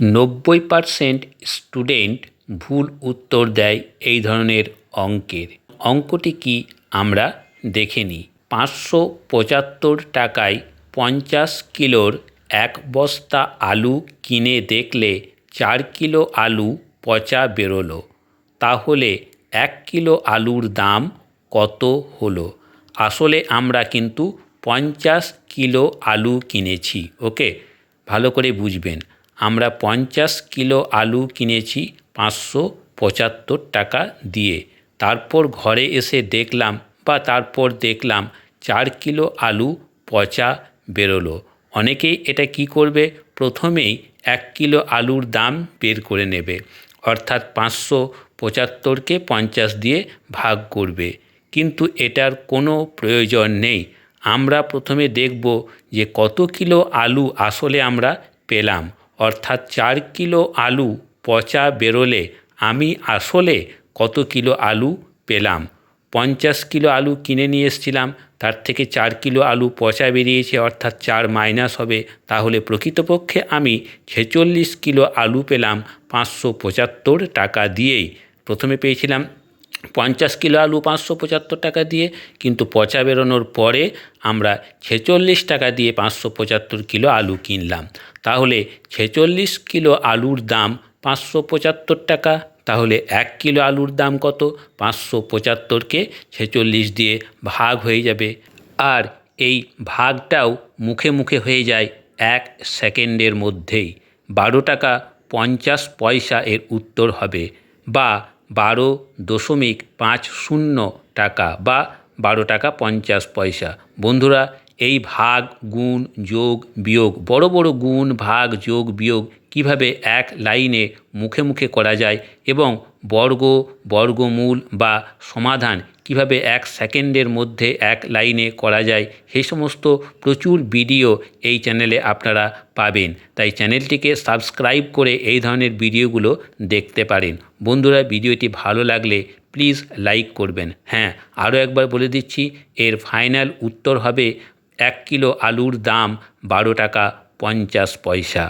নব্বই percent student ভুল উত্তর দেয় এই ধরনের অঙ্কের। অঙ্কটি কি আমরা দেখে নিই। পাঁচশো পঁচাত্তর টাকায় পঞ্চাশ কিলোর এক বস্তা আলু কিনে দেখলে চার কিলো আলু পচা বেরোলো। তাহলে এক কিলো আলুর দাম কত হলো? আসলে আমরা কিন্তু পঞ্চাশ কিলো আলু কিনেছি, ওকে? ভালো করে বুঝবেন। আমরা পঞ্চাশ কিলো আলু কিনেছি পাঁচশো পঁচাত্তর টাকা দিয়ে। তারপর ঘরে এসে দেখলাম বা তারপর দেখলাম চার কিলো আলু পচা বেরোলো। অনেকেই এটা কি করবে? প্রথমেই এক কিলো আলুর দাম বের করে নেবে। অর্থাৎ পাঁচশো পঁচাত্তরকে পঞ্চাশ দিয়ে ভাগ করবে। কিন্তু এটার কোনো প্রয়োজন নেই। আমরা প্রথমে দেখব যে কত কিলো আলু আসলে আমরা পেলাম। অর্থাৎ চার কিলো আলু পচা বেরোলে আমি আসলে কত কিলো আলু পেলাম? পঞ্চাশ কিলো আলু কিনে নিয়ে এসেছিলাম, তার থেকে চার কিলো আলু পচা বেরিয়েছে, অর্থাৎ চার মাইনাস হবে। তাহলে প্রকৃতপক্ষে আমি ছেচল্লিশ কিলো আলু পেলাম পাঁচশো পঁচাত্তর টাকা দিয়েই। প্রথমে পেয়েছিলাম পঞ্চাশ কিলো আলু পাঁচশো পঁচাত্তর টাকা দিয়ে, কিন্তু পচা বেরোনোর পরে আমরা ছেচল্লিশ টাকা দিয়ে পাঁচশো পঁচাত্তর কিলো আলু কিনলাম। তাহলে ছেচল্লিশ কিলো আলুর দাম পাঁচশো পঁচাত্তর টাকা, তাহলে এক কিলো আলুর দাম কত? পাঁচশো পঁচাত্তরকে ছেচল্লিশ দিয়ে ভাগ হয়ে যাবে। আর এই ভাগটাও মুখে মুখে হয়ে যায় এক সেকেন্ডের মধ্যেই। বারো টাকা পঞ্চাশ পয়সা এর উত্তর হবে। বা বারো দশমিক পাঁচ শূন্য টাকা বা বারো টাকা পঞ্চাশ পয়সা। বন্ধুরা এই ভাগ, গুণ, যোগ, বিয়োগ। বড় বড় গুণ, ভাগ, যোগ, বিয়োগ কীভাবে এক লাইনে মুখে মুখে করা যায় এবং বর্গ, বর্গমূল বা সমাধান কীভাবে এক সেকেন্ডের মধ্যে এক লাইনে করা যায় সেই সমস্ত প্রচুর ভিডিও এই চ্যানেলে আপনারা পাবেন। তাই চ্যানেলটিকে সাবস্ক্রাইব করে এই ধরনের ভিডিওগুলো দেখতে পারেন। বন্ধুরা, ভিডিওটি ভালো লাগলে প্লিজ লাইক করবেন। হ্যাঁ আরও একবার বলে দিচ্ছি, এর ফাইনাল উত্তর হবে এক কিলো আলুর দাম বারো টাকা পঞ্চাশ পয়সা।